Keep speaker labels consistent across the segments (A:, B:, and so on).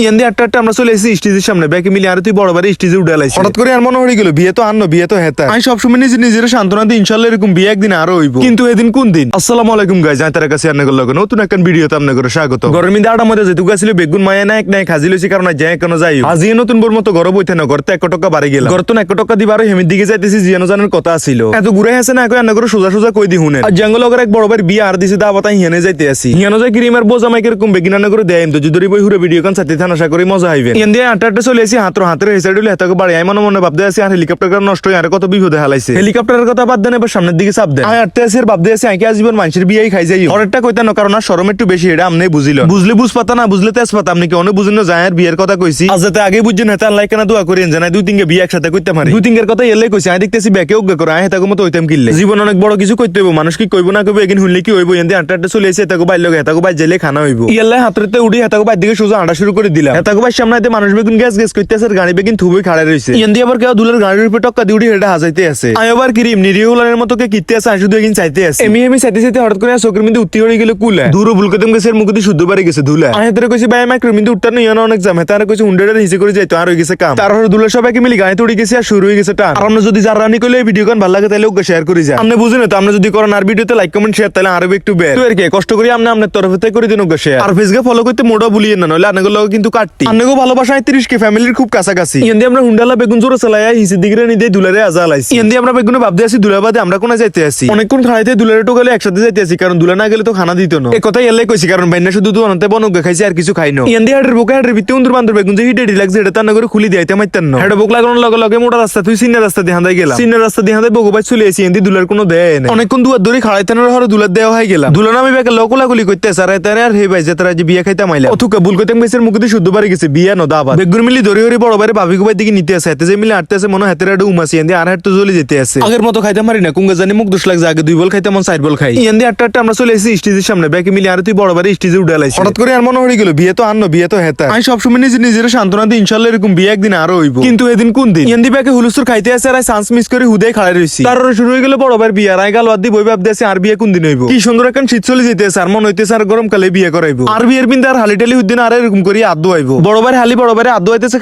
A: ইয়ান দিয়ে আটটা আটটা আমরা চলে এসেছি স্টেজের সামনে। ব্যাকে মিলে আর তুই বড় বাড়ি স্টেজে উঠে লাইছি হঠাৎ করে আর মনে হয়ে গেল বিয়ে তো আনলো বিয়ে তো হেতা আমি সবসময় নিজে নিজের সান্ত্বনা দিই ইনশাল্লাহ এরকম বিয়ে একদিন আরও হইব। কিন্তু এদিন কোন দিন? আসসালামু আলাইকুম গাইজ আমি তার কাছে আন্না করল নতুন একটা ভিডিওতে আপনাকে স্বাগত। ঘরের মধ্যে আটা মধ্যে যেটুকু আসলে বেগুন মায়া না এক নাই খাজি লইছি কারণ যাই কেন যাই আজি নতুন বোর মতো ঘর বইতে না ঘরতে এক টাকা বাড়ি গেলাম। ঘর তো এক টাকা দিবার হেমির দিকে যাইতেছি জিয়ানো জানার কথা ছিল এত ঘুরে আছে না কই আন্না করে সোজা সোজা কই দি হুনে আর জঙ্গল এক বড় ভাইয়ের বিয়ে আর দিছে দাওয়াত আমি হিয়ানে যাইতে আসি। হিয়ানো যাই ক্রিমের বোঝা মাইকের এরকম বেগিন করে দেয় তো যদি বই হুরে ভিডিও কান সাথে থানা আশা করি মজা দিয়ে আটটা আটটা চলে আসি হাতের হাতের হেতাকে বাড়ি। আমি মনে মনে ভাবতে আসি আর হেলিকপ্টার নষ্ট হয়ে আর কত বিপদে হালাইছে হেলিকপ্টারের কথা বাদ দেন এবার সামনের দিকে চাপ দেন। আমি আটতে আসি আর ভাবতে আঁকে আজীবন মানুষের বিয়েই খাই যাই কইতে না কারণ আর সরম একটু বেশি এটা আমনে বুঝিল বুঝলে বুঝ পাতা না বুঝলে তেজ পাতা আপনি কি অনেক বুঝেন যায় আর বিয়ের কথা কইছি। আজ যাতে আগে বুঝছেন হেতা আল্লাহ কেনা দোয়া করেন জানাই দুই তিনকে বিয়ে একসাথে করতে পারি। দুই তিনকের কথা এলে কইছি আমি দেখতেছি ব্যাকে উগ্র করে আমি হেতাকে মতো হইতাম কিনলে। জীবন অনেক বড় কিছু করতে হইব মানুষ কি কইব না কইব হুনলে কি হইব? এন্দি আটটা আটটা চলে এসে হেতাকে বাইর লগে হেতাকে বাইর যাইলে খানা হইব। ইয়াল্লাহ হাতরেতে উড়ি হেতাকে বাইর দিকে সোজা হাঁটা শুরু করে দিলাম। বাইর সামনে হাতে মানুষ বেগুন গ্যাস গ্যাস করতেছে আর গাড়ি বেগুন থুবই খাড়া রইছে। ইয়ান্দি আবার কেউ দুলের গাড়ির উপরে টক্কা দিয়ে হেটা আছে। আমি আবার কিরিম নিরিহুলানের মতো কে কিতে আছে শুধু এগিন চাইতে আছে। এমি এমি চাইতে চাইতে হঠাৎ করে চোখের মধ্যে উত্তি হয়ে গেল কুলা। দূর ভুলকতম গেছে মুখ দিয়ে শুদ্ধ বাড়ি গেছে ধুলা। আমি হেতারে কইছি ভাই আমার ক্রিমিতে উঠতে না ইয়ানো অনেক জাম। হেতারে কইছি হুন্ড্রেডের হিসে করে যাইতো আর হয়ে গেছে কাম। তারপর দুলের সবাইকে মিলি গাড়িতে উড়ে গেছে আর শুরু হয়ে গেছে টান। আর আমরা যদি যারা রানি করলে এই ভিডিও গান ভালো লাগে তাহলে ওকে শেয়ার করে যায় আপনি বুঝেন তো আপনি যদি করেন আর ভিডিওতে লাইক কমেন্ট শেয়ার তাহলে আরও একটু বের। এর কি কষ্ট করি আপনি আপনার তরফ থেকে করে দিন ওকে শেয়ার আর ফেসকে ফলো করতে মোটা ভুলিয়ে না নইলে আপনাকে লোক কিন্তু কাটটি আপনাকে ভালোবাসা তিরিশ কে ফ্যামিলির খুব কাছাকাছি। ইয়ান্দি আমরা হুন্ডালা বেগুন জোরে চালাই হিসের দিকে নিতে দুলারে আজা লাইছি ইয়ান্দি আমরা বেগুনে ভাবতে আসি দুলা বাদে আমরা কোনা যাইতে আসি অনেকক্ষণ খাইতে দুলারে তো গেলে একসাথে যাইতে আসি কারণ দুলা না গেলে তো খানা দিত না। এই কথা এলাই কইছি কারণ বাইনা শুধু তো অনতে বনকে খাইছি আর কিছু খাই না। ইয়ান্দি হাটের বুকে হাটের ভিতরে উন্দুর বান্দর বেগুন যে হিটে রিল্যাক্স এটা তার করে খুলি দিয়াইতে মাইতেন না। হেডে বুক লাগানোর লগে লগে মোটা রাস্তা তুই সিনের রাস্তা দিয়ে হাঁদাই গেলাম। সিনের রাস্তা দিয়ে হাঁদাই বগু ভাই চলে এসি ইয়ান্দি দুলার কোনো দেয় না অনেকক্ষণ দুয়ার দড়ি খাড়াইতে না হরে দুলার দেওয়া হয়ে গেলাম। দুলার আমি বেকে লকুলাগুলি করতে সারাই আর হে ভাই যে তারা যে বিয়ে খাইতে মাইলা অথুকা ভুল করতে মেসের মুখ দিয়ে শুদ্ধ বাড়ি গেছে বিয়া ন দাবা বেগুন মিলি ধরে ধরে বড় বাইরে ভাবি গুবাই দিকে নিতে আসে হাতে যে মিলে আটতে আছে মনে হাতের আডে উমাসি ইয়ান্দি আর হাট তো জ্বলে যেতে আছে। আগের মতো খাইতে পারি না কুঙ্গা জানি মুখ দোষ লাগছে আগে দুই বল খাইতে মন সাইড বল খাই। ইয়ান্দি আটটা আটটা আমরা চলে এসেছি স্টেজের সামনে ব্যাকে মিলে আর তুই বড় বাড়ি স্টেজে উঠে লাইছি হঠাৎ করে আর মনে হয়ে গেল বিয়ে তো আনলো বিয়ে তো হেতা আমি সবসময় নিজে নিজের সান্ত্বনা দিই ইনশাল্লাহ এরকম বিয়ে একদিন আরও হইব। কিন্তু এদিন কোন দিন? ইয়ান্দি ব্যাকে হুলুসুর খাইতে আসে আর চান্স মিস করে হুদাই খাড়াই রইছি। তারপরে শুরু হয়ে গেল বড় ভাইয়ের বিয়ে আর আই গাল বাদ দিয়ে বই ভাবতে আছে আর বিয়ে কোন দিন হইব? কি সুন্দর এখন শীত চলে যেতেছে আর মন হইতেছে আর গরমকালে বিয়ে করাইবো। আর বিয়ের বিন্দু আর হালি টালি উদ্দিন আর এরকম করি আদু বড় ভাই হালি বড় ভাই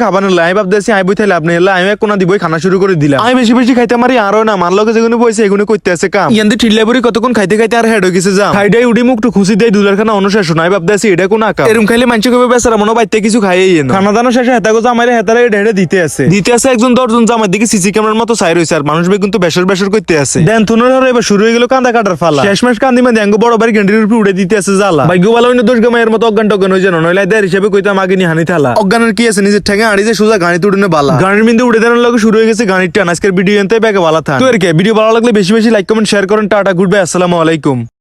A: খাবার বই থাইলে আপনি এলে আমি কোনা দিবই খানা শুরু করে দিলাম। আমি বেশি বেশি খাইতে মারি আরও না মার লগে যেগুলো বইছে এগুলো করতে আছে কাম। ইয়ান্দি ঠিল্লাবুরি কতক্ষণ খাইতে খাইতে আর হেড হয়ে গেছে যা খাইডাই উড়ি মুখ খুশি দেয় দুলার খানা অনুশেষ নাই ভাবতে আছি এটা কোন আকা এরকম খাইলে মানুষ কবে বেসারা মনে বাইতে কিছু খাইয়ে না। খানা দানা শেষে হেতা গোজা আমার হেতারে ঢেড়ে দিতে আছে। দিতে আছে একজন দশজন জামার দিকে সিসি ক্যামেরার মতো সাই রয়েছে আর মানুষ কিন্তু বেসর বেসর করতে আছে। দেন তুনোর হরে এবার শুরু হয়ে গেল কান্দা কাটার ফালা। শেষমেশ কান্দি মানে বড় বাড়ি গেন্ডির উপরে উড়ে দিতে আছে জ্বালা। ভাগ্য ভালো হইনা দোষ মতো অজ্ঞান টজ্ঞান হয়ে যেন নইলে হিসেবে কইতাম আগে হানি থালা। অজ্ঞানের কি আছে? নিজের ঠেঙে আড়ি যে সোজা গাড়িতে তুড়ে বালা। গাড়ির বিন্দু উড়ে দেওয়ার লগে শুরু হয়ে গেছে গাড়ির টান। আজকের ভিডিও এনতে ব্যাগে বালা থান। তো এর ভিডিও ভালো লাগলে বেশি বেশি লাইক কমেন্ট শেয়ার করেন। টাটা গুড বাই আসসালামু আলাইকুম।